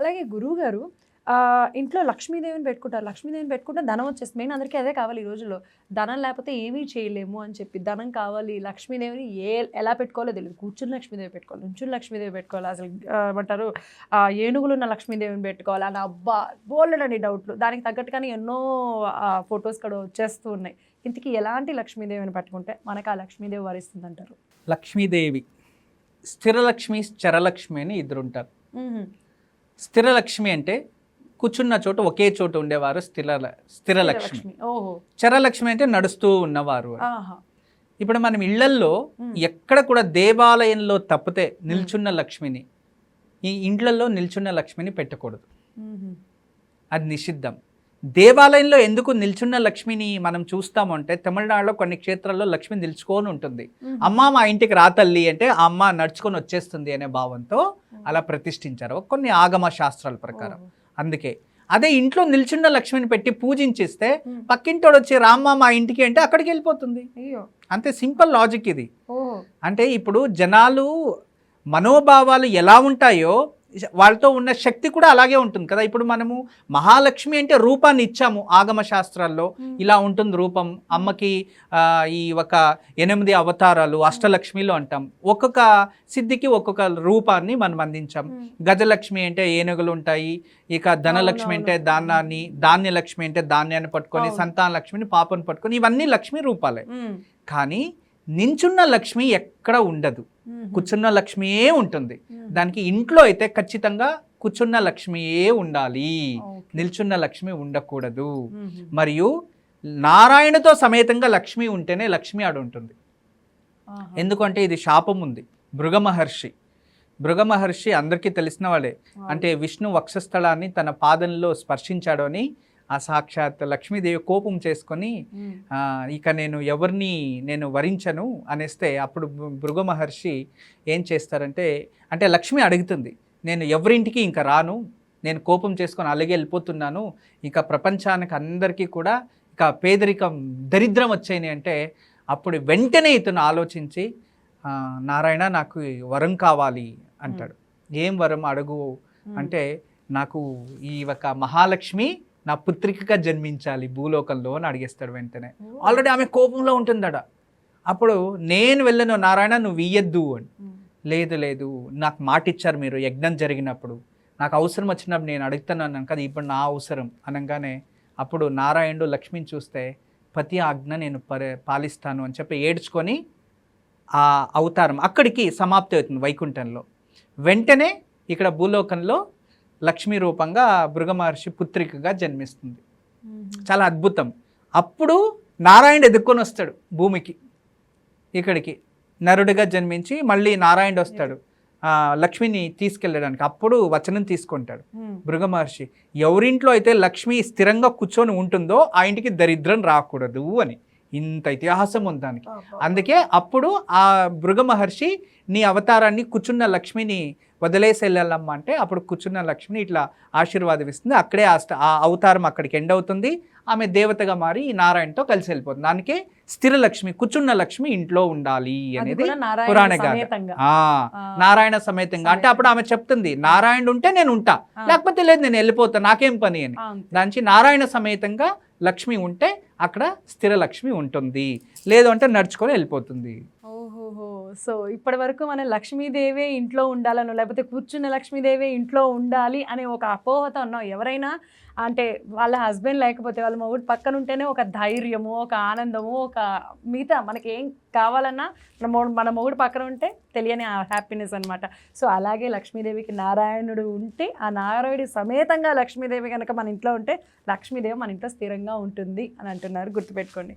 అలాగే గురువు గారు ఇంట్లో లక్ష్మీదేవిని పెట్టుకుంటారు. లక్ష్మీదేవిని పెట్టుకుంటే ధనం వచ్చేస్తుంది. మెయిన్ అందరికీ అదే కావాలి ఈ రోజుల్లో. ధనం లేకపోతే ఏమీ చేయలేము అని చెప్పి ధనం కావాలి. లక్ష్మీదేవిని ఏ ఎలా పెట్టుకోవాలో తెలియదు కూర్చుని లక్ష్మీదేవి పెట్టుకోవాలి. నుంచుని లక్ష్మీదేవి పెట్టుకోవాలి. అసలు ఏమంటారు? ఆ, ఏనుగులు ఉన్న లక్ష్మీదేవిని పెట్టుకోవాలి. అని అబ్బా బోల్డని డౌట్లు. దానికి తగ్గట్టుగానే ఎన్నో ఫొటోస్ కూడా వచ్చేస్తూ ఉన్నాయి. ఇంతకీ ఎలాంటి లక్ష్మీదేవిని పట్టుకుంటే మనకు ఆ లక్ష్మీదేవి వరిస్తుంది అంటారు లక్ష్మీదేవి. స్థిరలక్ష్మి చరలక్ష్మి అని ఇద్దరు ఉంటారు. స్థిరలక్ష్మి అంటే కూర్చున్న చోట ఒకే చోట ఉండేవారు స్థిర స్థిరలక్ష్మి. చరలక్ష్మి అంటే నడుస్తూ ఉన్నవారు ఇప్పుడు మనం ఇళ్ళల్లో. ఎక్కడ కూడా దేవాలయంలో తప్పితే నిల్చున్న లక్ష్మిని ఈ ఇండ్లలో నిల్చున్న లక్ష్మిని పెట్టకూడదు. అది నిషిద్ధం. దేవాలయంలో ఎందుకు నిల్చున్న లక్ష్మిని మనం చూస్తాము అంటే తమిళనాడులో కొన్ని క్షేత్రాల్లో లక్ష్మి నిల్చుకొని ఉంటుంది. మ్మ్. అమ్మ మా ఇంటికి రా తల్లి అంటే ఆ అమ్మ నడుచుకొని వచ్చేస్తుంది అనే భావంతో అలా ప్రతిష్ఠించారు. కొన్ని ఆగమ శాస్త్రాల ప్రకారం. అందుకే అదే ఇంట్లో నిల్చున్న లక్ష్మిని పెట్టి పూజించిస్తే. పక్కింటోడు వచ్చి రామ్మ మా ఇంటికి అంటే అక్కడికి వెళ్ళిపోతుంది. అంతే సింపుల్ లాజిక్ ఇది. అంటే ఇప్పుడు జనాలు మనోభావాలు ఎలా ఉంటాయో వాళ్ళతో ఉన్న శక్తి కూడా అలాగే ఉంటుంది కదా ఇప్పుడు మనము మహాలక్ష్మి అంటే రూపాన్ని ఇచ్చాము ఆగమ శాస్త్రాల్లో. ఇలా ఉంటుంది రూపం అమ్మకి ఈ ఒక ఎనిమిది అవతారాలు అష్టలక్ష్మిలో అంటాం ఒక్కొక్క సిద్ధికి ఒక్కొక్క రూపాన్ని మనం అందించాం. గజలక్ష్మి అంటే ఏనుగులు ఉంటాయి ఇక ధనలక్ష్మి అంటే. దానాన్ని ధాన్యలక్ష్మి అంటే ధాన్యాన్ని పట్టుకొని. సంతాన లక్ష్మిని పాపను పట్టుకొని ఇవన్నీ లక్ష్మి రూపాలే. కానీ నించున్న లక్ష్మి ఎక్కడ ఉండదు. కూర్చున్న లక్ష్మియే ఉంటుంది. దానికి ఇంట్లో అయితే ఖచ్చితంగా కూర్చున్న లక్ష్మియే ఉండాలి. నిల్చున్న లక్ష్మి ఉండకూడదు. మరియు నారాయణతో సమేతంగా లక్ష్మి ఉంటేనే లక్ష్మి ఆడు ఉంటుంది. ఎందుకంటే ఇది శాపం ఉంది మహర్షి భృగ మహర్షి అందరికీ తెలిసిన వాడే అంటే విష్ణు వక్షస్థలాన్ని తన పాదంలో స్పర్శించాడు అని ఆ సాక్షాత్ లక్ష్మీదేవి కోపం చేసుకొని ఇక నేను ఎవరిని నేను వరించను అనేస్తే అప్పుడు భృగు మహర్షి ఏం చేస్తారంటే అంటే లక్ష్మి అడుగుతుంది నేను ఎవరింటికి ఇంకా రాను నేను కోపం చేసుకొని అలాగే వెళ్ళిపోతున్నాను ఇక ప్రపంచానికి అందరికీ కూడా ఇక పేదరికం దరిద్రం వచ్చాయని అంటే అప్పుడు వెంటనే ఇతను ఆలోచించి "ఆ, నారాయణ నాకు వరం కావాలి అంటాడు. ఏం వరం అడుగు. అంటే నాకు ఈ ఒక మహాలక్ష్మి నా పుత్రికగా జన్మించాలి భూలోకంలో అని అడిగేస్తాడు వెంటనే. ఆల్రెడీ ఆమె కోపంలో ఉంటుందట. అప్పుడు నేను వెళ్ళను నారాయణ నువ్వు ఇయ్యద్దు అని. లేదు లేదు నాకు మాట ఇచ్చారు మీరు యజ్ఞం జరిగినప్పుడు. నాకు అవసరం వచ్చినప్పుడు నేను అడుగుతున్నాను కదా ఇప్పుడు నా అవసరం అనగానే అప్పుడు నారాయణుడు లక్ష్మిని చూస్తే పతి ఆజ్ఞ నేను పాలిస్తాను అని చెప్పి ఏడ్చుకొని ఆ అవతారం అక్కడికి సమాప్తి అవుతుంది వైకుంఠంలో. వెంటనే ఇక్కడ భూలోకంలో లక్ష్మీ రూపంగా మహర్షి పుత్రికగా జన్మిస్తుంది. చాలా అద్భుతం. అప్పుడు నారాయణ ఎదుక్కొని వస్తాడు భూమికి ఇక్కడికి. నరుడిగా జన్మించి మళ్ళీ నారాయణ వస్తాడు. లక్ష్మిని తీసుకెళ్ళడానికి. అప్పుడు వచనం తీసుకుంటాడు. మ్మ్. భృగ మహర్షి ఎవరింట్లో అయితే లక్ష్మి స్థిరంగా కూర్చొని ఉంటుందో ఆ ఇంటికి దరిద్రం రాకూడదు అని. ఇంత ఇతిహాసం ఉంది దానికి. అందుకే అప్పుడు ఆ భృగ మహర్షి నీ అవతారాన్ని కూర్చున్న లక్ష్మిని వదిలేసి వెళ్ళాలమ్మా అంటే అప్పుడు కూర్చున్న లక్ష్మిని ఇట్లా ఆశీర్వాదం అక్కడే ఆ అవతారం అక్కడికి ఎండ్ అవుతుంది. ఆమె దేవతగా మారి నారాయణతో కలిసి వెళ్ళిపోతుంది. దానికే స్థిర లక్ష్మి కూర్చున్న లక్ష్మి ఇంట్లో ఉండాలి అనేది పురాణ గాథ. నారాయణ సమేతంగా. అంటే అప్పుడు ఆమె చెప్తుంది నారాయణ ఉంటే నేను ఉంటా. లేకపోతే లేదు నేను వెళ్ళిపోతా. నాకేం పని అని. దానికి నారాయణ సమేతంగా లక్ష్మి ఉంటే అక్కడ స్థిర లక్ష్మి ఉంటుంది. లేదు అంటే నడుచుకొని వెళ్ళిపోతుంది. సో ఇప్పటి వరకు మన లక్ష్మీదేవే ఇంట్లో ఉండాలను లేకపోతే కూర్చున్న లక్ష్మీదేవే ఇంట్లో ఉండాలి అనే ఒక అపోహత ఉన్నాం ఎవరైనా అంటే వాళ్ళ హస్బెండ్ లేకపోతే వాళ్ళ మొగుడు పక్కన ఉంటేనే ఒక ధైర్యము ఒక ఆనందము ఒక మిగతా మనకి ఏం కావాలన్నా మన మన మొగుడు పక్కన ఉంటే తెలియని హ్యాపీనెస్ అనమాట సో అలాగే లక్ష్మీదేవికి నారాయణుడు ఉంటే ఆ నారాయణుడి సమేతంగా లక్ష్మీదేవి కనుక మన ఇంట్లో ఉంటే లక్ష్మీదేవి మన ఇంట్లో స్థిరంగా ఉంటుంది అని అంటున్నారు. గుర్తుపెట్టుకోండి.